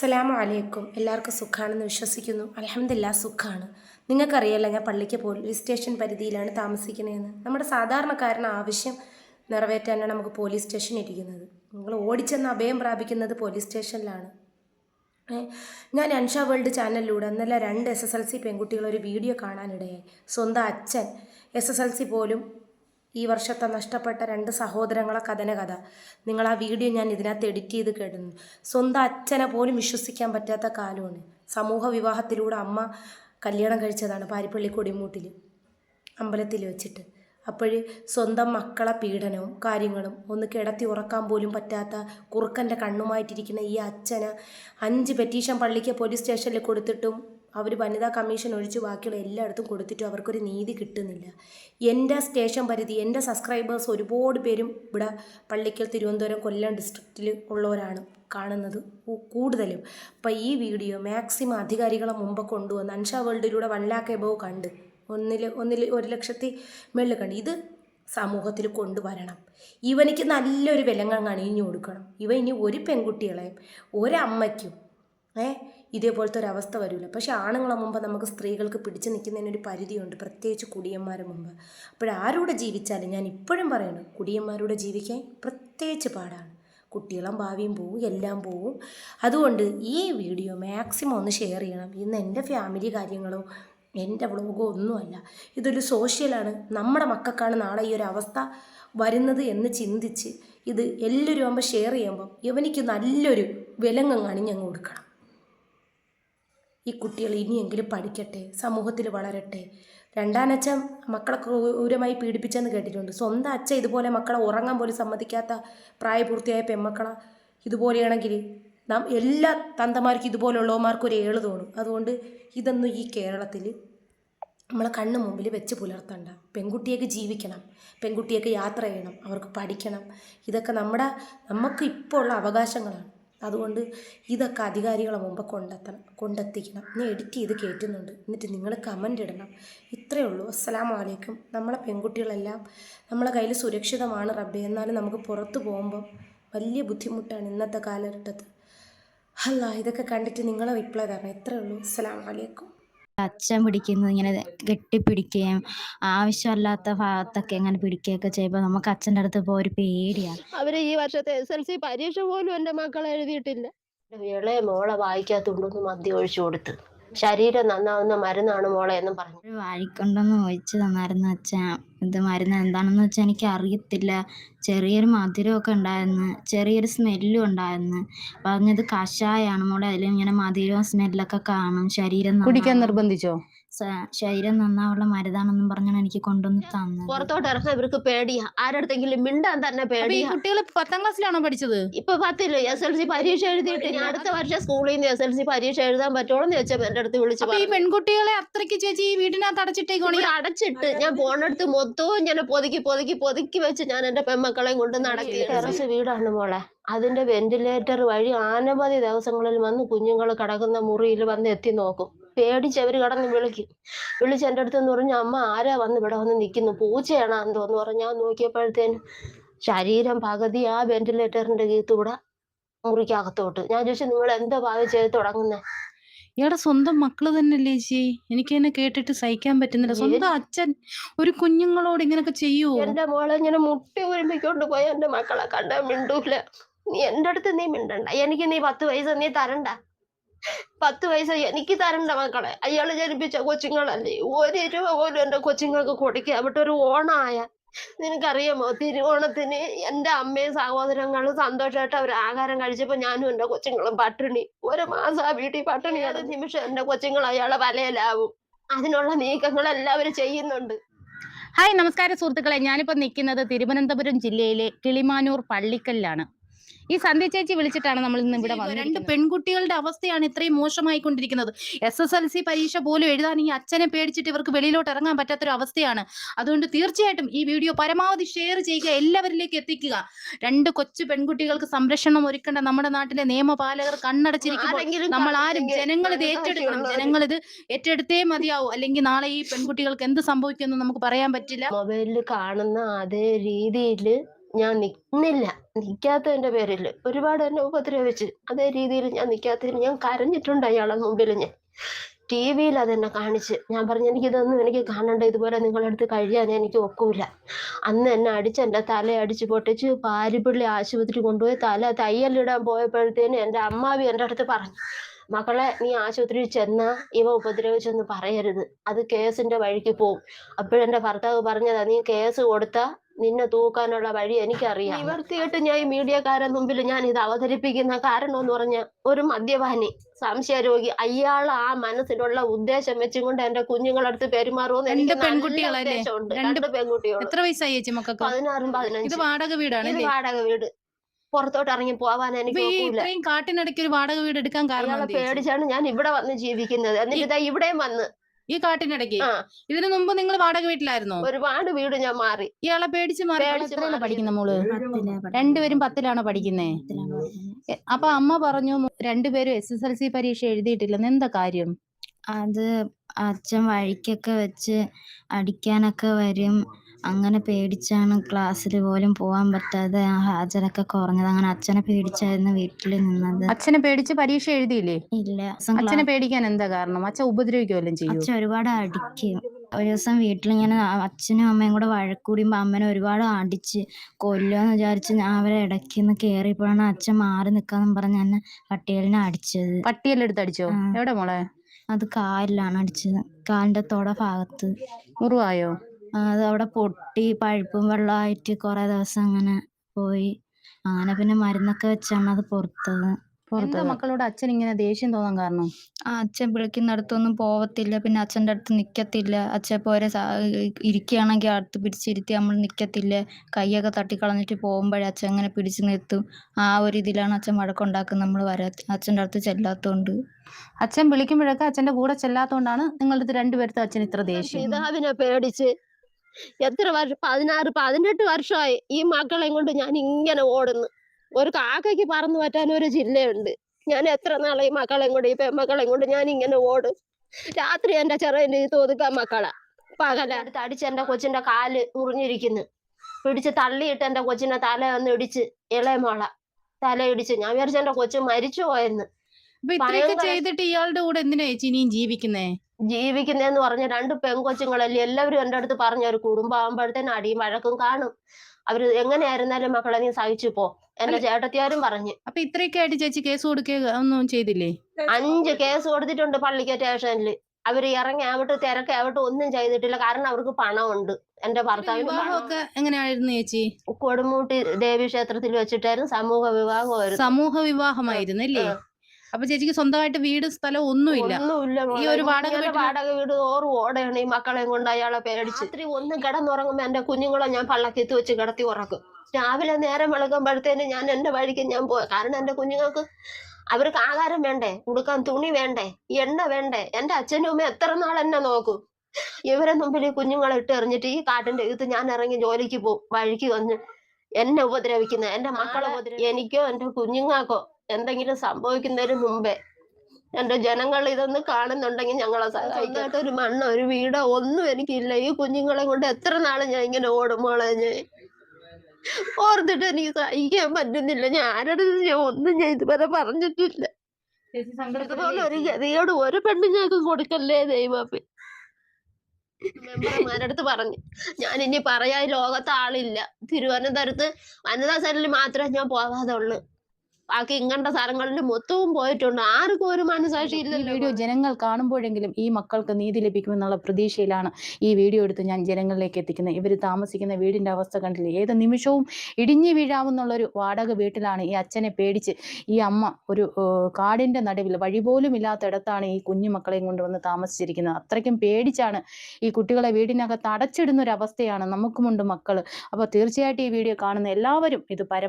അസ്സലാമു അലൈക്കും. എല്ലാവർക്കും സുഖമാണെന്ന് വിശ്വസിക്കുന്നു. അലഹമില്ല സുഖമാണ് നിങ്ങൾക്കറിയാലോ ഞാൻ പള്ളിക്ക് പോലീസ് സ്റ്റേഷൻ പരിധിയിലാണ് താമസിക്കുന്നതെന്ന്. നമ്മുടെ സാധാരണക്കാരന് ആവശ്യം നിറവേറ്റാനാണ് നമുക്ക് പോലീസ് സ്റ്റേഷൻ ഇരിക്കുന്നത്. നിങ്ങൾ ഓടിച്ചെന്ന് അഭയം പ്രാപിക്കുന്നത് പോലീസ് സ്റ്റേഷനിലാണ്. ഞാൻ അൻഷ വേൾഡ് ചാനലിലൂടെ ഇന്നലെ രണ്ട് എസ് എസ് എൽ സി പെൺകുട്ടികൾ ഒരു വീഡിയോ കാണാനിടയായി. സ്വന്തം അച്ഛൻ എസ് എസ് എൽ സി പോലും ഈ വർഷത്തെ നഷ്ടപ്പെട്ട രണ്ട് സഹോദരങ്ങളെ കഥന കഥ നിങ്ങൾ ആ വീഡിയോ ഞാൻ ഇതിനകത്ത് എഡിറ്റ് ചെയ്ത് കേട്ടിരുന്നു. സ്വന്തം അച്ഛനെ പോലും വിശ്വസിക്കാൻ പറ്റാത്ത കാലമാണ്. സമൂഹ വിവാഹത്തിലൂടെ അമ്മ കല്യാണം കഴിച്ചതാണ് പാരിപ്പള്ളി കൊടിമൂട്ടിൽ അമ്പലത്തിൽ വെച്ചിട്ട്. അപ്പോൾ സ്വന്തം മക്കളെ പീഡനവും കാര്യങ്ങളും ഒന്ന് കിടത്തി ഉറക്കാൻ പോലും പറ്റാത്ത കുറുക്കന്റെ കണ്ണുമായിട്ടിരിക്കുന്ന ഈ അച്ഛന് അഞ്ച് പെറ്റീഷൻ പള്ളിക്ക് പോലീസ് സ്റ്റേഷനിൽ കൊടുത്തിട്ടും അവർ വനിതാ കമ്മീഷൻ ഒഴിച്ച് ബാക്കിയുള്ള എല്ലായിടത്തും കൊടുത്തിട്ടും അവർക്കൊരു നീതി കിട്ടുന്നില്ല. എന്റെ സ്റ്റേഷൻ പരിധി എന്റെ സബ്സ്ക്രൈബേഴ്സ് ഒരുപാട് പേരും ഇവിടെ പള്ളിക്കൽ തിരുവനന്തപുരം കൊല്ലം ഡിസ്ട്രിക്റ്റിൽ ഉള്ളവരാണ് കാണുന്നത് കൂടുതലും. അപ്പോൾ ഈ വീഡിയോ മാക്സിമം അധികാരികളെ മുമ്പ് കൊണ്ടുവന്ന് അൻഷ വേൾഡിലൂടെ വൺ ലാക്ക് എബവ് കണ്ട് ഒന്നിൽ ഒന്നിൽ ഒരു ലക്ഷത്തി മേളിൽ കണ്ട് ഇത് സമൂഹത്തിൽ കൊണ്ടുവരണം. ഇവനിക്ക് നല്ലൊരു വിലങ്ങം കണിഞ്ഞു കൊടുക്കണം. ഇവ ഇനി ഒരു പെൺകുട്ടികളെയും ഒരമ്മയ്ക്കും ഏ ഇതേപോലത്തെ ഒരു അവസ്ഥ വരില്ല പക്ഷേ ആണുങ്ങളെ മുമ്പ് നമുക്ക് സ്ത്രീകൾക്ക് പിടിച്ചു നിൽക്കുന്നതിനൊരു പരിധിയുണ്ട്. പ്രത്യേകിച്ച് കുടിയന്മാരെ മുമ്പ്. അപ്പോഴാരൂടെ ജീവിച്ചാലും ഞാൻ ഇപ്പോഴും പറയണം കുടിയന്മാരൂടെ ജീവിക്കാൻ പ്രത്യേകിച്ച് പാടാണ്. കുട്ടികളും ഭാവിയും പോവും എല്ലാം പോവും. അതുകൊണ്ട് ഈ വീഡിയോ മാക്സിമം ഒന്ന് ഷെയർ ചെയ്യണം. ഇന്ന് എന്റെ ഫാമിലി കാര്യങ്ങളോ എന്റെ വ്ളോഗോ ഒന്നുമല്ല. ഇതൊരു സോഷ്യലാണ്. നമ്മുടെ മക്കൾക്കാണ് നാളെ ഈ ഒരു അവസ്ഥ വരുന്നത് എന്ന് ചിന്തിച്ച് ഇത് എല്ലാവരും ആകുമ്പോൾ ഷെയർ ചെയ്യുമ്പം ഇവനിക്ക് നല്ലൊരു വിലങ്ങം കാണിഞ്ഞങ്ങ് കൊടുക്കണം. ഈ കുട്ടികൾ ഇനിയെങ്കിലും പഠിക്കട്ടെ സമൂഹത്തിൽ വളരട്ടെ. രണ്ടാനച്ഛൻ മക്കളെ ക്രൂരമായി പീഡിപ്പിച്ചെന്ന് കേട്ടിട്ടുണ്ട്. സ്വന്തം അച്ഛൻ ഇതുപോലെ മക്കളെ ഉറങ്ങാൻ പോലും സമ്മതിക്കാത്ത പ്രായപൂർത്തിയായ പെൺമക്കളെ ഇതുപോലെയാണെങ്കിൽ നാം എല്ലാ തന്തമാർക്കും ഇതുപോലുള്ളവന്മാർക്കും ഒരു ഏൾ തോന്നും. അതുകൊണ്ട് ഇതൊന്നും ഈ കേരളത്തിൽ നമ്മളെ കണ്ണ് മുമ്പിൽ വെച്ച് പുലർത്തണ്ട. പെൺകുട്ടിയൊക്കെ ജീവിക്കണം പെൺകുട്ടിയൊക്കെ യാത്ര ചെയ്യണം അവർക്ക് പഠിക്കണം. ഇതൊക്കെ നമ്മുടെ നമുക്ക് ഇപ്പോൾ ഉള്ള അവകാശങ്ങളാണ്. അതുകൊണ്ട് ഇതൊക്കെ അധികാരികളെ മുമ്പ് കൊണ്ടെത്തണം കൊണ്ടെത്തിക്കണം. ഞാൻ എഡിറ്റ് ചെയ്ത് കയറ്റുന്നുണ്ട് എന്നിട്ട് നിങ്ങൾ കമന്റ് ഇടണം. ഇത്രയേ ഉള്ളൂ. അസ്സലാമു അലൈക്കും. നമ്മളെ പെൺകുട്ടികളെല്ലാം നമ്മളെ കയ്യിൽ സുരക്ഷിതമാണ് റബ്ബെ. എന്നാലും നമുക്ക് പുറത്ത് പോകുമ്പം വലിയ ബുദ്ധിമുട്ടാണ് ഇന്നത്തെ കാലഘട്ടത്തിൽ അല്ല ഇതൊക്കെ കണ്ടിട്ട് നിങ്ങളെ റിപ്ലൈ തരണം ഇത്രയേ ഉള്ളൂ. അസ്സലാമു അലൈക്കും. അച്ഛൻ പിടിക്കുന്നത് ഇങ്ങനെ കെട്ടിപ്പിടിക്കുകയും ആവശ്യമല്ലാത്ത ഭാഗത്തൊക്കെ ഇങ്ങനെ പിടിക്കുകയൊക്കെ ചെയ്യുമ്പോൾ നമുക്ക് അച്ഛന്റെ അടുത്ത് പോയി ഒരു പേടിയാണ് അവർ ഈ വർഷത്തെ എസ് എൽ സി പരീക്ഷ പോലും എന്റെ മക്കൾ എഴുതിയിട്ടില്ല. ഇളയ മോളെ വായിക്കാത്തുണ്ടൊന്ന് മദ്യം ഒഴിച്ചു കൊടുത്ത്. ശരീരം നന്നാവുന്ന മരുന്നാണ് മോളെ എന്നും പറഞ്ഞു. ഒരു വാഴിക്കൊണ്ടൊന്ന് ഒഴിച്ച് തന്നായിരുന്നു അച്ഛൻ ഇത് മരുന്ന് എന്താണെന്ന് വെച്ചാൽ എനിക്ക് അറിയത്തില്ല ചെറിയൊരു മധുരമൊക്കെ ഉണ്ടായിരുന്നു. ചെറിയൊരു സ്മെല്ലും ഉണ്ടായിരുന്നു. പറഞ്ഞത് കഷായാണ് മോളെ. അതിലിങ്ങനെ മധുരവും സ്മെല്ലൊക്കെ കാണും. ശരീരം കുടിക്കാൻ നിർബന്ധിച്ചോ? ശരീരം നന്നാവുള്ള മരുതാണെന്നും പറഞ്ഞാണ് എനിക്ക് കൊണ്ടുവന്ന് തന്നത്. പുറത്തോട്ട് ഇറങ്ങാൻ ഇവർക്ക് പേടിയാ. ആരടുത്തെങ്കിലും മിണ്ടാൻ തന്നെ പേടി പേടിയാ. കുട്ടികൾ പത്താം ക്ലാസ്സിലാണോ പഠിച്ചത്? ഇപ്പൊ പത്തിൽ എസ് എൽ സി പരീക്ഷ എഴുതിയിട്ട് ഞാൻ അടുത്ത വർഷം സ്കൂളിൽ നിന്ന് എസ് എൽ സി പരീക്ഷ എഴുതാൻ പറ്റുമോ എന്ന് ചോദിച്ചാൽ എന്റെ അടുത്ത് വിളിച്ചു ഈ പെൺകുട്ടികളെ അത്രയ്ക്ക് ചേച്ചി ഈ വീടിനകത്ത് അടച്ചിട്ടേക്കോണി അടച്ചിട്ട് ഞാൻ പോണടുത്ത് മൊത്തവും ഞാൻ പൊതുക്കി പൊതുക്കി പൊതുക്കി വെച്ച് ഞാൻ എന്റെ പെൺമക്കളെയും കൊണ്ട് നടക്കി ടെറസ് വീടാണ് മോളെ. അതിന്റെ വെന്റിലേറ്റർ വഴി അനവധി ദിവസങ്ങളിൽ വന്ന് കുഞ്ഞുങ്ങൾ കടക്കുന്ന മുറിയിൽ വന്ന് എത്തി നോക്കും. പേടിച്ചവര് കടന്ന് വിളിക്കും. വിളിച്ച് എന്റെ അടുത്ത് എന്ന് പറഞ്ഞു അമ്മ ആരാ വന്ന് ഇവിടെ വന്ന് നിൽക്കുന്നു? പൂച്ചയാണോ എന്തോന്ന് പറഞ്ഞ് ഞാൻ നോക്കിയപ്പോഴത്തേന് ശരീരം പകുതി ആ വെന്റിലേറ്ററിന്റെ കീത്തൂടെ മുറിക്കകത്തോട്ട്. ഞാൻ ചോദിച്ചു നിങ്ങൾ എന്താ ഭാവി ചെയ്ത് തുടങ്ങുന്നത് ഇയാടെ സ്വന്തം മക്കൾ തന്നെയല്ലേ ചേച്ചി? എനിക്ക് എന്നെ കേട്ടിട്ട് സഹിക്കാൻ പറ്റുന്നില്ല. സ്വന്തം അച്ഛൻ ഒരു കുഞ്ഞുങ്ങളോട് ഇങ്ങനൊക്കെ ചെയ്യൂ എന്റെ മോളെ ഇങ്ങനെ മുട്ടി ഒരുമിക്കൊണ്ട് പോയ എന്റെ മക്കളെ കണ്ടാ മിണ്ടൂല. നീ എന്റെ അടുത്ത് നീ മിണ്ടണ്ട. എനിക്ക് നീ പത്ത് പൈസ നീ തരണ്ട. പത്ത് പൈസ എനിക്ക് തരണ്ട മക്കളെ. അയാൾ ജനിപ്പിച്ച കൊച്ചുങ്ങളല്ലേ. ഒരു രൂപ പോലും എന്റെ കൊച്ചുങ്ങൾക്ക് കൊടുക്കുക അവിടെ ഒരു ഓണായ. നിനക്കറിയാമോ? തിരുവോണത്തിന് എന്റെ അമ്മയും സഹോദരങ്ങളും സന്തോഷമായിട്ട് അവർ ആഹാരം കഴിച്ചപ്പോ ഞാനും എന്റെ കൊച്ചുങ്ങളും പട്ടിണി. ഒരു മാസം ആ വീട്ടിൽ പട്ടിണിയാണ് നിമിഷം എന്റെ കൊച്ചുങ്ങൾ അയാളെ വലയിലാവും. അതിനുള്ള നീക്കങ്ങൾ എല്ലാവരും ചെയ്യുന്നുണ്ട്. ഹായ് നമസ്കാരം സുഹൃത്തുക്കളെ. ഞാനിപ്പോൾ നിൽക്കുന്നത് തിരുവനന്തപുരം ജില്ലയിലെ കിളിമാനൂർ പള്ളിക്കല്ലാണ്. ഈ സന്ധ്യ ചേച്ചി വിളിച്ചിട്ടാണ് നമ്മൾ ഇന്ന് ഇവിടെ വന്നത് രണ്ട് പെൺകുട്ടികളുടെ അവസ്ഥയാണ് ഇത്രയും മോശമായി കൊണ്ടിരിക്കുന്നത് എസ് എസ് എൽ സി പരീക്ഷ പോലും എഴുതാൻ ഈ അച്ഛനെ പേടിച്ചിട്ട് ഇവർക്ക് വെളിയിലോട്ട് ഇറങ്ങാൻ പറ്റാത്തൊരു അവസ്ഥയാണ്. അതുകൊണ്ട് തീർച്ചയായിട്ടും ഈ വീഡിയോ പരമാവധി ഷെയർ ചെയ്യുക എല്ലാവരിലേക്ക് എത്തിക്കുക. രണ്ട് കൊച്ചു പെൺകുട്ടികൾക്ക് സംരക്ഷണം ഒരുക്കേണ്ട നമ്മുടെ നാട്ടിലെ നിയമപാലകർ കണ്ണടച്ചിരിക്കുമ്പോൾ നമ്മൾ ആരും ജനങ്ങൾ ഇത് ഏറ്റെടുക്കണം. ജനങ്ങൾ ഇത് ഏറ്റെടുത്തേ മതിയാവും. അല്ലെങ്കിൽ നാളെ ഈ പെൺകുട്ടികൾക്ക് എന്ത് സംഭവിക്കുമെന്ന് നമുക്ക് പറയാൻ പറ്റില്ല. മൊബൈലിൽ കാണുന്ന അതേ രീതിയിൽ ഞാൻ നിന്നില്ല. നിൽക്കാത്തതിന്റെ പേരിൽ ഒരുപാട് എന്നെ ഉപദ്രവിച്ച് അതേ രീതിയിൽ ഞാൻ നിൽക്കാത്തതിന് ഞാൻ കരഞ്ഞിട്ടുണ്ട് അയാളെ മുമ്പിൽ ഞാൻ. ടി വിയിൽ അതെന്നെ കാണിച്ച് ഞാൻ പറഞ്ഞു എനിക്കിതൊന്നും എനിക്ക് കാണണ്ട. ഇതുപോലെ നിങ്ങളുടെ അടുത്ത് കഴിയാൻ എനിക്ക് ഒക്കൂല. അന്ന് എന്നെ അടിച്ച് എന്റെ തല അടിച്ച് പൊട്ടിച്ച് പാരിപ്പള്ളി ആശുപത്രി കൊണ്ടുപോയി തല തയ്യലിടാൻ പോയപ്പോഴത്തേന് എന്റെ അമ്മാവി എന്റെ അടുത്ത് പറഞ്ഞു മക്കളെ നീ ആശുപത്രിയിൽ ചെന്നാ ഇവ ഉപദ്രവിച്ചെന്ന് പറയരുത്. അത് കേസിന്റെ വഴിക്ക് പോവും. അപ്പോഴെന്റെ ഭർത്താവ് പറഞ്ഞതാ നീ കേസ് കൊടുത്താ നിന്നെ തൂക്കാനുള്ള വഴി എനിക്കറിയാം. നിവർത്തിയിട്ട് ഞാൻ ഈ മീഡിയക്കാരൻ മുമ്പിൽ ഞാൻ ഇത് അവതരിപ്പിക്കുന്ന കാരണം എന്ന് പറഞ്ഞ ഒരു മദ്യപാനി സംശയരോഗി അയാൾ ആ മനസ്സിലുള്ള ഉദ്ദേശം വെച്ചും കൊണ്ട് എന്റെ കുഞ്ഞുങ്ങളടുത്ത് പെരുമാറുമെന്ന് എനിക്ക്? ഉദ്ദേശമുണ്ട്. രണ്ട് പെൺകുട്ടികൾ എത്ര വയസ്സായി ചേച്ചി മക്കൾക്ക്? പതിനാറും പതിനഞ്ചും. വാടക ഇത് വാടക വീട്. പുറത്തോട്ട് ഇറങ്ങി പോവാൻ എനിക്ക് ഇത്രയും കാട്ടിനിടയ്ക്ക് ഒരു വാടക വീട് എടുക്കാൻ കാരണം പേടിച്ചാണ് ഞാൻ ഇവിടെ വന്ന് ജീവിക്കുന്നത്. എന്നിട്ട് ഇതാ ഇവിടെയും വന്ന് ഈ കാട്ടിനിടയ്ക്ക്. ആ. ഇതിനു മുമ്പ് നിങ്ങൾ വാടക വീട്ടിലായിരുന്നോ? ഒരുപാട് വീട് ഞാൻ മാറി. ഇയാളെ പേടിച്ച് മാറി പേടിച്ച് എത്രയാണ് മാറി. പഠിക്കുന്ന മോൾ. രണ്ടുപേരും പത്തിലാണോ പഠിക്കുന്നേ? എ- അപ്പൊ അമ്മ പറഞ്ഞു മു- രണ്ടുപേരും എസ് എസ് എൽ സി പരീക്ഷ എഴുതിയിട്ടില്ലെന്ന് എന്താ കാര്യം? അത് അച്ഛൻ വഴിക്കൊക്കെ വെച്ച് അടിക്കാനൊക്കെ വരും. അങ്ങനെ പേടിച്ചാണ് ക്ലാസ്സിൽ പോലും പോകാൻ പറ്റാതെ ആ ഹാജരൊക്കെ കുറഞ്ഞത്. അങ്ങനെ അച്ഛനെ പേടിച്ചായിരുന്നു വീട്ടിൽ നിന്നത്. അച്ഛനെ പേടിച്ച് പരീക്ഷ എഴുതിയില്ലേ? ഇല്ല. അച്ഛനെ പേടിക്കാൻ എന്താ കാരണം? അച്ഛൻ ഉപദ്രവിക്കുമല്ലോ ചെയ്യും? അച്ഛൻ ഒരുപാട് അടിക്കും. ഒരു ദിവസം വീട്ടിൽ ഇങ്ങനെ അച്ഛനും അമ്മയും കൂടെ വഴക്കൂടിയുമ്പോൾ അമ്മനെ ഒരുപാട് അടിച്ച് കൊല്ലുമെന്ന് വിചാരിച്ച് ഞാൻ അവരെ ഇടയ്ക്ക് നിന്ന് കയറിയപ്പോഴാണ് അച്ഛൻ മാറി നിൽക്കാന്ന് പറഞ്ഞ് എന്നെ പട്ടിയലിനെ അടിച്ചത്. പട്ടിയലെടുത്ത് അടിച്ചോ? എവിടെ മോളെ? അത് കാലിലാണ് അടിച്ചത്. കാലിന്റെ തൊട ഭാഗത്ത്. മുറിവായോ? അത് അവിടെ പൊട്ടി പഴുപ്പും വെള്ളമായിട്ട് കൊറേ ദിവസം അങ്ങനെ പോയി. അങ്ങനെ പിന്നെ മരുന്നൊക്കെ വെച്ചാണ് അത് പുറത്തത്. എന്താ മക്കളോട് അച്ഛൻ ഇങ്ങനെ ദേഷ്യം തോന്നാൻ കാരണം? ആ അച്ഛൻ വിളിക്കുന്നിടത്തൊന്നും പോവത്തില്ല. പിന്നെ അച്ഛന്റെ അടുത്ത് നിൽക്കത്തില്ല അച്ഛൻ പോരെ ഇരിക്കുകയാണെങ്കിൽ അടുത്ത് പിടിച്ചിരുത്തി നമ്മൾ നിൽക്കത്തില്ല കൈയൊക്കെ തട്ടിക്കളഞ്ഞിട്ട് പോകുമ്പോഴേ അച്ഛൻ അങ്ങനെ പിടിച്ച് നിർത്തും. ആ ഒരു ഇതിലാണ് അച്ഛൻ വഴക്കുണ്ടാക്കുന്നത് നമ്മൾ വരാ അച്ഛന്റെ അടുത്ത് ചെല്ലാത്തതുകൊണ്ട് അച്ഛൻ വിളിക്കുമ്പോഴൊക്കെ അച്ഛന്റെ കൂടെ ചെല്ലാത്തോണ്ടാണ് നിങ്ങളുടെ അടുത്ത് രണ്ടുപേരത്തെ അച്ഛൻ ഇത്ര ദേഷ്യം. പേടിച്ച് എത്ര വർഷം? പതിനാറ് പതിനെട്ട് വർഷമായി ഈ മക്കളെയും കൊണ്ട് ഞാൻ ഇങ്ങനെ ഓടുന്നു. ഒരു കാക്കയ്ക്ക് പറന്നു പറ്റാൻ ഒരു ജില്ലയുണ്ട്. ഞാൻ എത്ര നാളെ ഈ മക്കളെയും കൊണ്ട് ഈ പെൺമക്കളെയും കൊണ്ട് ഞാൻ ഇങ്ങനെ ഓടും. രാത്രി എന്റെ ചെറിയ തോതുക്ക ഒതുക്കാൻ മക്കളാ. പകല. അടുത്ത് അടിച്ച് എന്റെ കൊച്ചിന്റെ കാൽ മുറിഞ്ഞിരിക്കുന്നു പിടിച്ച് തള്ളിയിട്ട് എന്റെ കൊച്ചിന്റെ തല ഒന്ന് ഇടിച്ച് ഇളയമോള തല ഇടിച്ച്. ഞാൻ വിചാരിച്ചു എന്റെ കൊച്ചു മരിച്ചു പോയെന്ന്. ചെയ്തിട്ട് ഇയാളുടെ കൂടെ എന്തിനാ ചേച്ചി ഇനിയും ജീവിക്കുന്നേ? ജീവിക്കുന്നതെന്ന് പറഞ്ഞ രണ്ട് പെൺകൊച്ചുങ്ങളല്ലേ എല്ലാവരും എന്റെ അടുത്ത് പറഞ്ഞ ഒരു കുടുംബം ആകുമ്പോഴത്തേന് അടിയും വഴക്കും കാണും. അവർ എങ്ങനെയായിരുന്നാലും മക്കളെ നീ സഹിച്ചു പോ എന്റെ ചേട്ടത്തിയാരും പറഞ്ഞു. അപ്പൊ ഇത്രയൊക്കെ ആയിട്ട് ചേച്ചി കേസ് കൊടുക്കുക ഒന്നും ചെയ്തില്ലേ? അഞ്ച് കേസ് കൊടുത്തിട്ടുണ്ട് പള്ളിക്ക സ്റ്റേഷനിൽ അവർ ഇറങ്ങി ആവട്ടെ തിരക്കാവട്ടെ ഒന്നും ചെയ്തിട്ടില്ല. കാരണം അവർക്ക് പണമുണ്ട്. എന്റെ ഭർത്താവിന് എങ്ങനെയായിരുന്നു ചേച്ചി? കൊടുമൂട്ടി ദേവി ക്ഷേത്രത്തിൽ വെച്ചിട്ടായിരുന്നു സമൂഹ വിവാഹമായിരുന്നു സമൂഹ വിവാഹമായിരുന്നു അല്ലേ. അപ്പൊ ചേച്ചിക്ക് സ്വന്തമായിട്ട് വീട് സ്ഥലം ഒന്നുമില്ല. ഈ ഒരു വാടക വാടക വീട് ഓറ് ഓടയാണ്. ഈ മക്കളെയും കൊണ്ട് അയാളെ പേടിച്ച്. രാത്രി ഒന്ന് കിടന്നുറങ്ങുമ്പോ എന്റെ കുഞ്ഞുങ്ങളെ ഞാൻ പള്ളക്കെത്തി വെച്ച് കിടത്തി ഉറക്കും. രാവിലെ നേരം വിളക്കുമ്പോഴത്തേന് ഞാൻ എന്റെ വഴിക്ക് ഞാൻ പോയി കാരണം എന്റെ കുഞ്ഞുങ്ങൾക്ക് അവർക്ക് ആഹാരം വേണ്ടേ? കൊടുക്കാൻ തുണി വേണ്ടേ? എണ്ണ വേണ്ടേ? എന്റെ അച്ഛനും അമ്മ എത്ര നാൾ എന്നെ നോക്കും. ഇവരെ മുമ്പിൽ ഈ കുഞ്ഞുങ്ങളെ ഇട്ട് എറിഞ്ഞിട്ട് ഈ കാട്ടിന്റെ ഇത് ഞാൻ ഇറങ്ങി ജോലിക്ക് പോകും വഴിക്ക് വന്ന് എന്നെ ഉപദ്രവിക്കുന്ന എന്റെ മക്കളെ ഉപദ്രവിക്കും എനിക്കോ എന്റെ കുഞ്ഞുങ്ങൾക്കോ എന്തെങ്കിലും സംഭവിക്കുന്നതിന് മുമ്പേ. എന്റെ ജനങ്ങൾ ഇതൊന്ന് കാണുന്നുണ്ടെങ്കിൽ ഞങ്ങളെ സഹായിക്കാത്ത ഒരു മണ്ണോ ഒരു വീടോ ഒന്നും എനിക്കില്ല. ഈ കുഞ്ഞുങ്ങളെ കൊണ്ട് എത്ര നാളും ഞാൻ ഇങ്ങനെ ഓടും മോളെ ഞാൻ? ഓർത്തിട്ട് എനിക്ക് സഹിക്കാൻ പറ്റുന്നില്ല. ഞാൻ ആരുടെ ഞാൻ ഒന്നും ഞാൻ ഇതുവരെ പറഞ്ഞിട്ടില്ല. ഇതുപോലെ ഒരു ഗതിയോട് ഒരു പെണ്ണുങ്ങൾക്ക് കൊടുക്കല്ലേ ദൈവമേ? മെമ്പർമാരടുത്ത് പറഞ്ഞു. ഞാൻ ഇനി പറയാൻ ലോകത്ത് ആളില്ല. തിരുവനന്തപുരത്ത് വനിതാ സെല്ലിൽ മാത്രമേ ഞാൻ പോവാതെ ഉള്ളു ബാക്കി ഇങ്ങനത്തെ സ്ഥലങ്ങളിൽ മൊത്തവും പോയിട്ടുണ്ട്. ആർക്കും ഒരു മനസാക്ഷി ഈ ഇല്ലല്ലോ വീഡിയോ ജനങ്ങൾ കാണുമ്പോഴെങ്കിലും ഈ മക്കൾക്ക് നീതി ലഭിക്കുമെന്നുള്ള പ്രതീക്ഷയിലാണ് ഈ വീഡിയോ എടുത്ത് ഞാൻ ജനങ്ങളിലേക്ക് എത്തിക്കുന്നത്. ഇവർ താമസിക്കുന്ന വീടിന്റെ അവസ്ഥ കണ്ടില്ലേ? ഏത് നിമിഷവും ഇടിഞ്ഞു വീഴാവുന്നുള്ളൊരു വാടക വീട്ടിലാണ് ഈ അച്ഛനെ പേടിച്ച് ഈ അമ്മ ഒരു കാടിന്റെ കാടിന്റെ നടുവിൽ വഴി പോലും ഇല്ലാത്തിടത്താണ് ഈ കുഞ്ഞു മക്കളെയും കൊണ്ടുവന്ന് താമസിച്ചിരിക്കുന്നത്. അത്രയ്ക്കും പേടിച്ചാണ് ഈ കുട്ടികളെ വീടിനകത്ത് അടച്ചിടുന്ന ഒരു അവസ്ഥയാണ് നമുക്കുമുണ്ട് മക്കൾ അപ്പോൾ തീർച്ചയായിട്ടും ഈ വീഡിയോ കാണുന്ന എല്ലാവരും ഇത് പരമ